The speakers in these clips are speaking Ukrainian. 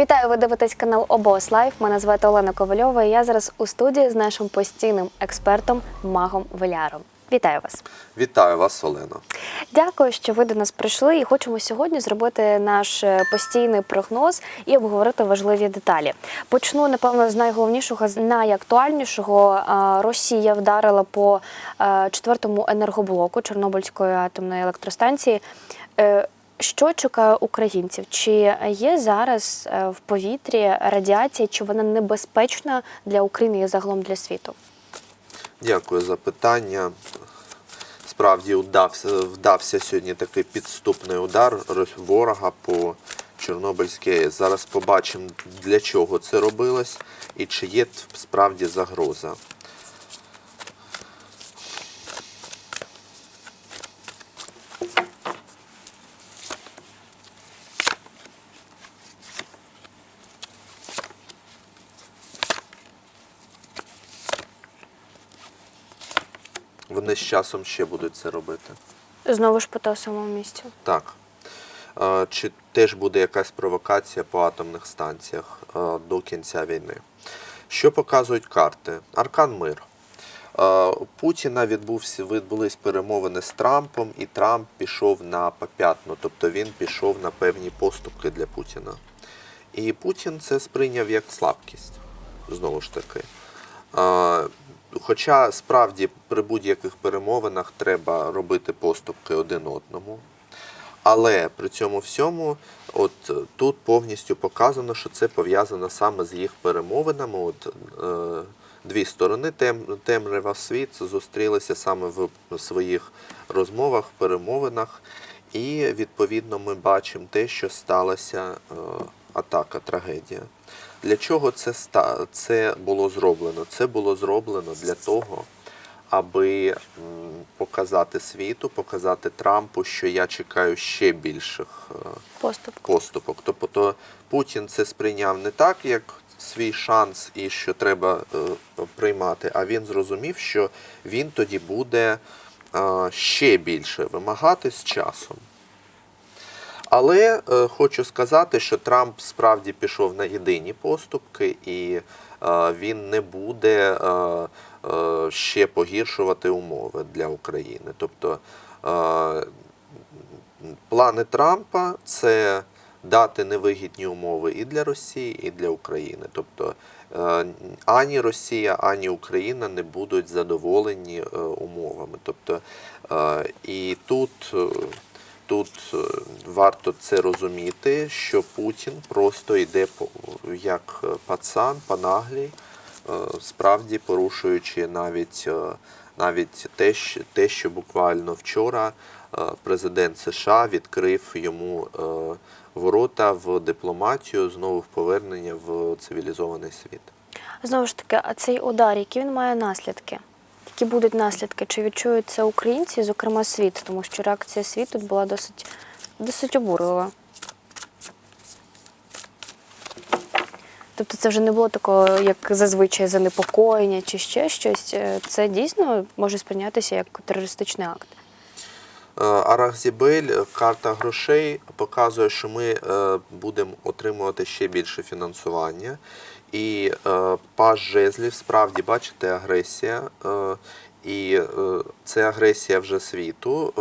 Вітаю, ви дивитесь канал ОБОС Лайф. Мене звати Олена Ковальова. і Я зараз у студії з нашим постійним експертом Магом Веляром. Вітаю вас! Вітаю вас, Олена. Дякую, що ви до нас прийшли. І хочемо сьогодні зробити наш е, постійний прогноз і обговорити важливі деталі. Почну напевно з найголовнішого, з найактуальнішого. Е, Росія вдарила по е, четвертому енергоблоку Чорнобильської атомної електростанції. Що чекає українців? Чи є зараз е, в повітрі радіація, чи вона небезпечна для України і загалом для світу? Дякую за питання. Справді вдався, вдався сьогодні такий підступний удар ворога по Чорнобильській. Зараз побачимо, для чого це робилось і чи є справді загроза. Вони з часом ще будуть це робити. Знову ж по тому самому місцю. Так. Чи теж буде якась провокація по атомних станціях до кінця війни? Що показують карти? Аркан мир. Путіна відбувся, відбулись перемовини з Трампом, і Трамп пішов на попятну, тобто він пішов на певні поступки для Путіна. І Путін це сприйняв як слабкість, знову ж таки. Хоча справді при будь-яких перемовинах треба робити поступки один одному. Але при цьому всьому, от е, тут повністю показано, що це пов'язано саме з їх перемовинами. От е, дві сторони тем, темрява світ зустрілися саме в своїх розмовах, перемовинах, і відповідно ми бачимо те, що сталася е, атака, трагедія. Для чого це ста- це було зроблено? Це було зроблено для того, аби показати світу, показати Трампу, що я чекаю ще більших е, Поступ. поступок. Тобто Путін це сприйняв не так, як свій шанс і що треба е, приймати, а він зрозумів, що він тоді буде е, ще більше вимагати з часом. Але е, хочу сказати, що Трамп справді пішов на єдині поступки, і е, він не буде е, е, ще погіршувати умови для України. Тобто е, плани Трампа це дати невигідні умови і для Росії, і для України. Тобто е, ані Росія, ані Україна не будуть задоволені е, умовами. Тобто, е, і тут. Тут е, варто це розуміти, що Путін просто йде як е, пацан, панаглій, е, справді порушуючи навіть, навіть те, що, те, що буквально вчора президент США відкрив йому ворота в дипломатію, знову в повернення в цивілізований світ. Знову ж таки, а цей удар, які він має наслідки? Які будуть наслідки? Чи відчують це українці, зокрема світ? Тому що реакція світу була досить, досить обурлива. Тобто це вже не було такого, як зазвичай занепокоєння чи ще щось. Е, Це дійсно може сприйнятися як терористичний акт. Е, Арахзібель, карта грошей показує, що ми е, будемо отримувати ще більше фінансування. І е, паж жезлів, справді, бачите, агресія. е, І е, це агресія вже світу.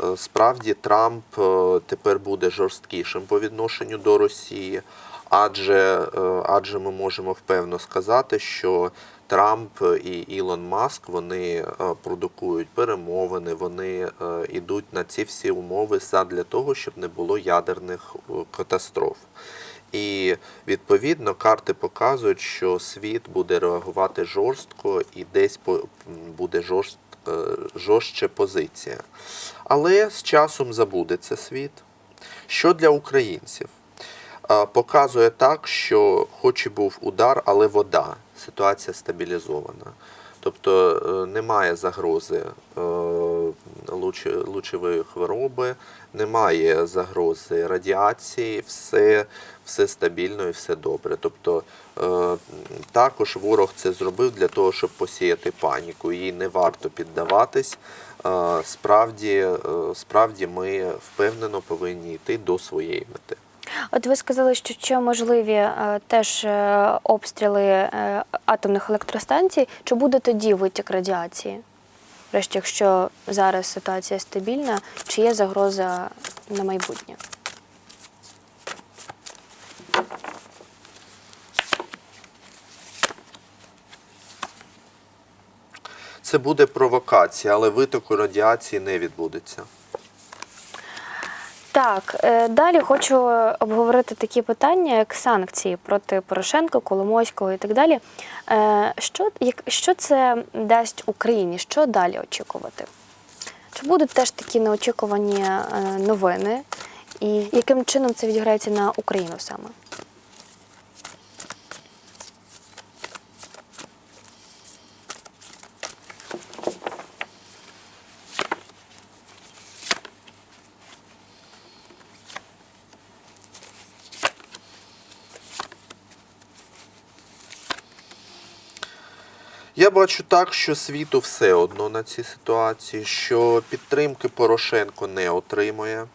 Е, е, Справді Трамп е, тепер буде жорсткішим по відношенню до Росії, адже, е, адже ми можемо впевно сказати, що Трамп і Ілон Маск вони е, продукують перемовини, вони е, йдуть на ці всі умови для того, щоб не було ядерних е, катастроф. І відповідно карти показують, що світ буде реагувати жорстко і десь буде жорст, е, жорстче позиція. Але з часом забудеться світ. Що для українців? Е, Показує так, що хоч і був удар, але вода, ситуація стабілізована. Тобто е, немає загрози е, лучової хвороби, немає загрози радіації, все, все стабільно і все добре. Тобто е, також ворог це зробив для того, щоб посіяти паніку. Їй не варто піддаватись. Справді, справді ми впевнено повинні йти до своєї мети. От ви сказали, що ще можливі е, теж е, обстріли е, атомних електростанцій. Чи буде тоді витік радіації? Врешті, якщо зараз ситуація стабільна, чи є загроза на майбутнє? Це буде провокація, але витоку радіації не відбудеться. Так, е, далі хочу обговорити такі питання, як санкції проти Порошенка, Коломойського і так далі. Е, Що, як- що це дасть Україні? Що далі очікувати? Чи будуть теж такі неочікувані е, новини? І яким чином це відіграється на Україну саме? Я бачу так, що світу все одно на цій ситуації, що підтримки Порошенко не отримує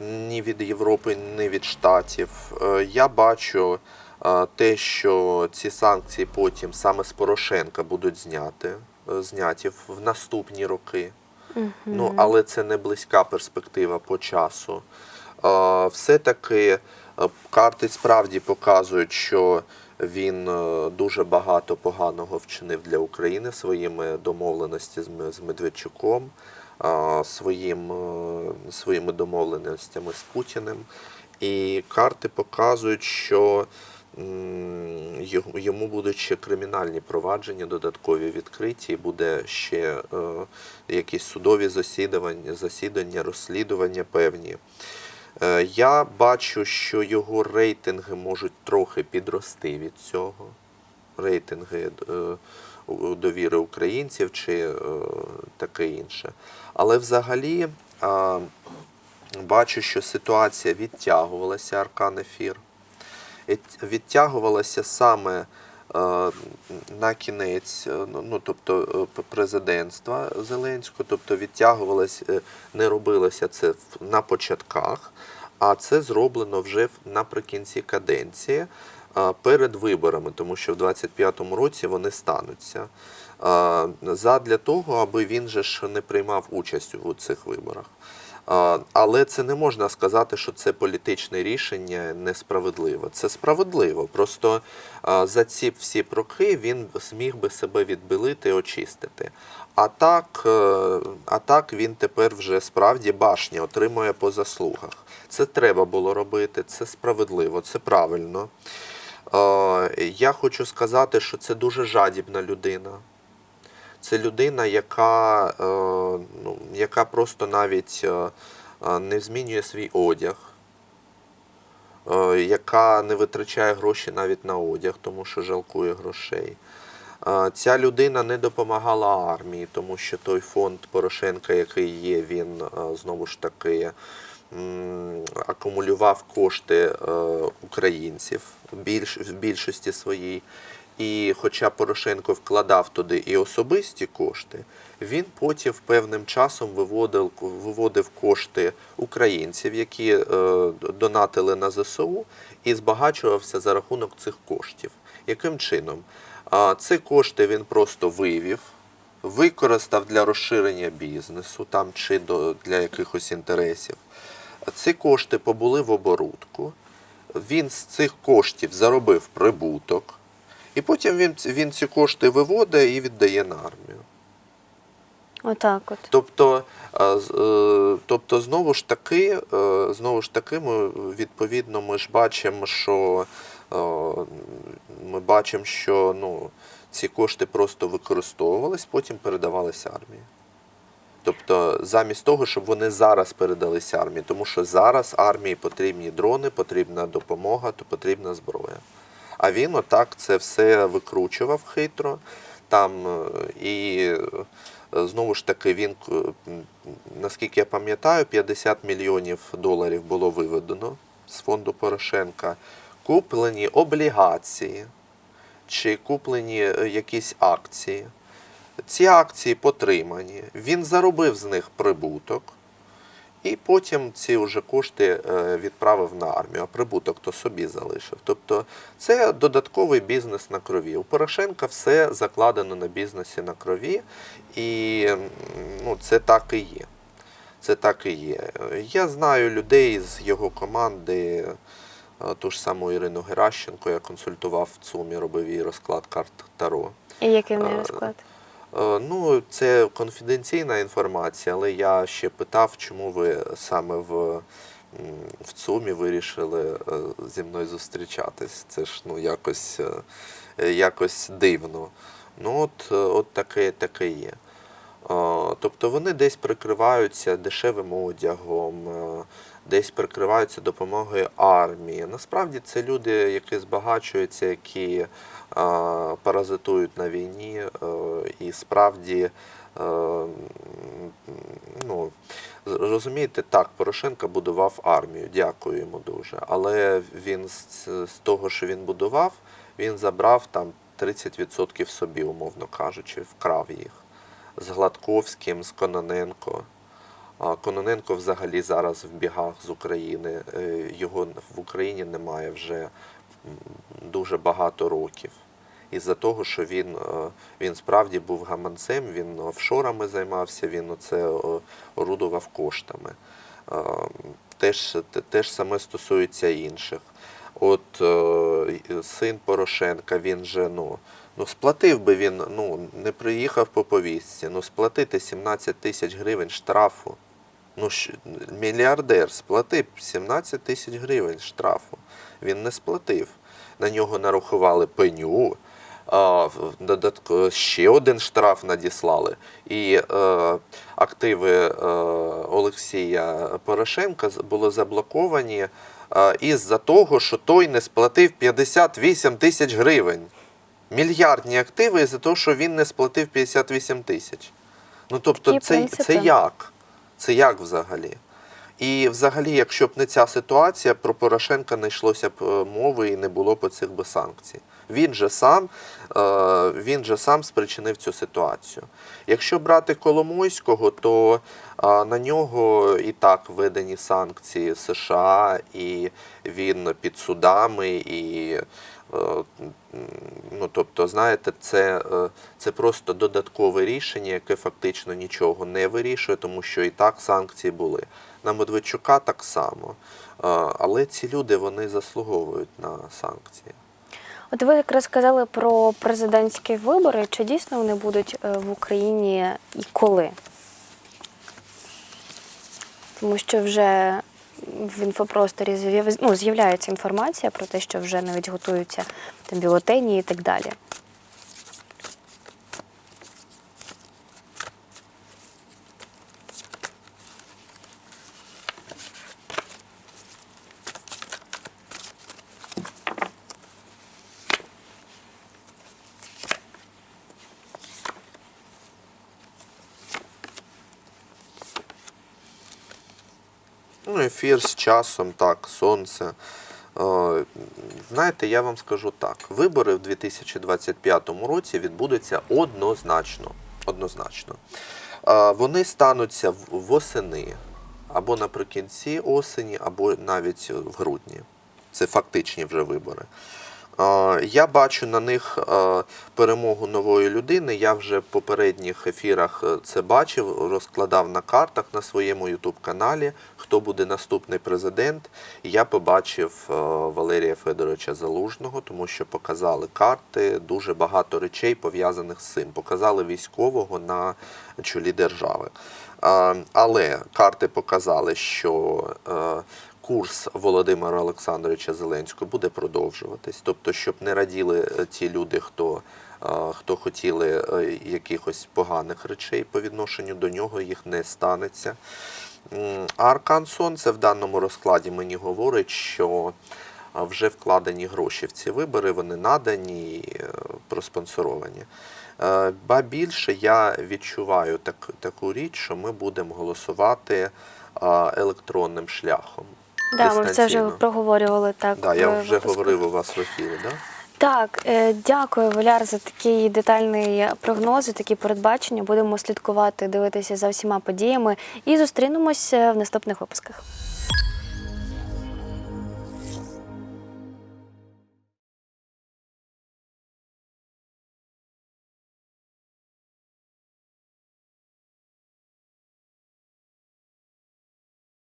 ні від Європи, ні від Штатів. Е, Я бачу е, те, що ці санкції потім саме з Порошенка будуть зняти, е, зняті в наступні роки. Ну, але це не близька перспектива по часу. Все-таки карти справді показують, що він е, дуже багато поганого вчинив для України своїми домовленостями з Медведчуком, своїм, е, своїми домовленостями з Путіним. І карти показують, що йому- будуть ще кримінальні провадження додаткові відкриті, буде ще е, якісь судові засідання, засідання, розслідування певні. Е, Я бачу, що його рейтинги можуть трохи підрости від цього. Рейтинги е, довіри українців чи е, таке інше. Але взагалі бачу, що ситуація відтягувалася аркан ефір. Відтягувалася саме на кінець, е, ну, ну, тобто е, президентства Зеленського, тобто відтягувалось, е, не робилося це на початках, а це зроблено вже наприкінці каденції е, перед виборами, тому що в 25-му році вони стануться. Е, Задля того, аби він же ж не приймав участь у цих виборах. Але це не можна сказати, що це політичне рішення несправедливо. Це справедливо. Просто за ці всі роки він зміг би себе відбілити і очистити. А так, е, а так він тепер вже справді башня отримує по заслугах. Це треба було робити, це справедливо, це правильно. Я хочу сказати, що це дуже жадібна людина. Це людина, яка, е, ну, яка просто навіть е, е, не змінює свій одяг, яка не витрачає гроші навіть на одяг, тому що жалкує грошей. Ця людина не допомагала армії, тому що той фонд Порошенка, який є, він знову ж таки акумулював кошти українців в більшості своїй. І хоча Порошенко вкладав туди і особисті кошти, він потім певним часом виводив, виводив кошти українців, які е, донатили на ЗСУ, і збагачувався за рахунок цих коштів. Яким чином? А, ці кошти він просто вивів, використав для розширення бізнесу там чи до, для якихось інтересів. Ці кошти побули в оборудку. Він з цих коштів заробив прибуток, і потім він, він ці кошти виводить і віддає на армію. Отак, от. Тобто, е, тобто знову ж таки, е, знову ж таки, ми відповідно ми ж бачимо, що е, ми бачимо, що ну, ці кошти просто використовувались, потім передавалися армії. Тобто, замість того, щоб вони зараз передалися армії, тому що зараз армії потрібні дрони, потрібна допомога, то потрібна зброя. А він отак це все викручував хитро. Там е, і е, знову ж таки він, е, наскільки я пам'ятаю, 50 мільйонів доларів було виведено з фонду Порошенка. Куплені облігації чи куплені якісь акції. Ці акції потримані. Він заробив з них прибуток. І потім ці вже кошти е, відправив на армію, а прибуток то собі залишив. Тобто це додатковий бізнес на крові. У Порошенка все закладено на бізнесі на крові, і ну, це так і є. Це так і є. Я знаю людей з його команди, е, ту ж саму Ірину Геращенко, я консультував в ЦУМі, робив їй розклад карт Таро. І який в неї Е, розклад? Е, Ну, це конфіденційна інформація, але я ще питав, чому ви саме в, в ЦУМі вирішили е, зі мною зустрічатись. Це ж ну, якось, е, якось дивно. Ну, от, от таке, таке є. Тобто вони десь прикриваються дешевим одягом, десь прикриваються допомогою армії. Насправді це люди, які збагачуються, які паразитують на війні, е, і справді. е, Ну, розумієте, так, Порошенко будував армію, дякую йому дуже. Але він з того, що він будував, він забрав там 30% собі, умовно кажучи, вкрав їх з Гладковським, з Кононенко. А Кононенко взагалі зараз в бігах з України. Е, Його в Україні немає вже дуже багато років. Із-за того, що він, е, він справді був гаманцем, він офшорами займався, він оце е, орудував коштами. Теж, теж саме стосується інших. От син Порошенка, він же ну, ну сплатив би він, ну не приїхав по повістці, ну сплатити 17 тисяч гривень штрафу. Ну, мільярдер сплатив 17 тисяч гривень штрафу. Він не сплатив. На нього нарахували пеню, додатково ще один штраф надіслали. І е, активи е, Олексія Порошенка були заблоковані е, із-за того, що той не сплатив 58 тисяч гривень. Мільярдні активи із-за того, що він не сплатив 58 тисяч. Ну тобто, це, це як? Це як взагалі? І взагалі, якщо б не ця ситуація, про Порошенка не йшлося б е, мови і не було б цих би санкцій. Він же сам, е, він же сам спричинив цю ситуацію. Якщо брати Коломойського, то на нього і так введені санкції США, і він під судами, і ну, тобто, знаєте, це, е, це просто додаткове рішення, яке фактично нічого не вирішує, тому що і так санкції були. На Медведчука так само. Е, Але ці люди вони заслуговують на санкції. От ви якраз сказали про президентські вибори. Чи дійсно вони будуть е, в Україні і коли? Тому що вже в інфопросторі ну, з'являється інформація про те, що вже навіть готуються там бюлетені і так далі. Ефір з часом, так, сонце. Е, Знаєте, я вам скажу так: вибори в 2025 році відбудуться однозначно. Однозначно. Е, Вони стануться восени або наприкінці осені, або навіть в грудні. Це фактичні вже вибори. Я бачу на них е, перемогу нової людини. Я вже в попередніх ефірах е, це бачив, розкладав на картах на своєму ютуб-каналі, хто буде наступний президент. Я побачив е, Валерія Федоровича Залужного, тому що показали карти, дуже багато речей пов'язаних з цим. Показали військового на чолі держави. Але карти показали, що курс Володимира Олександровича Зеленського буде продовжуватись. Тобто, щоб не раділи е, ті люди, хто, е, хто хотіли е, якихось поганих речей по відношенню до нього, їх не станеться. Аркан Сонце в даному розкладі мені говорить, що вже вкладені гроші в ці вибори, вони надані, і, проспонсоровані. Ба більше я відчуваю так, таку річ, що ми будемо голосувати електронним шляхом. Да, ми це вже проговорювали так. Да, я вже випуску. говорив у вас в ефірі, да? Так, е, дякую, Валяр, за такий детальний прогноз, такі передбачення. Будемо слідкувати, дивитися за всіма подіями і зустрінемось е, в наступних випусках.